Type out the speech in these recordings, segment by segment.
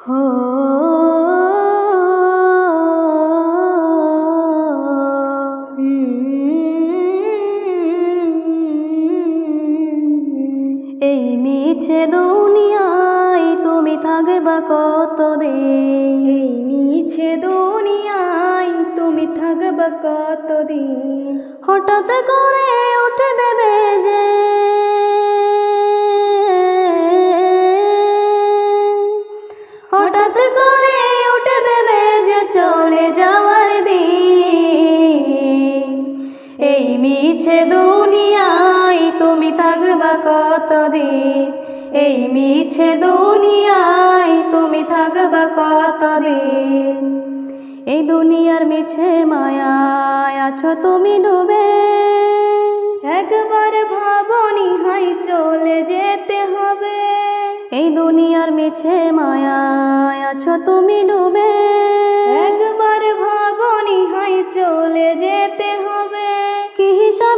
হো এই মিছে দুনিয়ায় তুমি থাকবা কতদিন? এই মিছে দুনিয়ায় তুমি থাকবা কতদিন? হঠাৎ করে উঠে ভেবে যে মিছে দুনিয়ায় তুমি থাকবা কতদিন? এই মিছে দুনিয়ায় তুমি থাকবা কতদিন? এই দুনিয়ার মিছে মায়ায় আছো তুমি ডুবে। একবার ভাবনি হাই চলে যেতে হবে। এই দুনিয়ার মিছে মায়ায় আছো তুমি ডুবে। একবার ভাবনি হাই চলে যেতে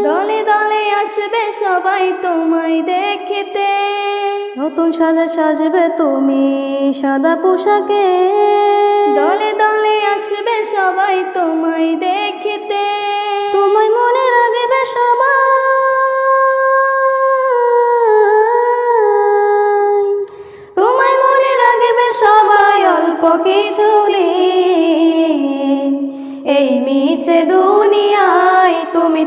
দলে দলে আসবে সবাই তোমায় দেখতে। নতুন সাজে সাজবে তুমি সাদা পোশাকে। দলে দলে আসবে সবাই তোমায় দেখতে।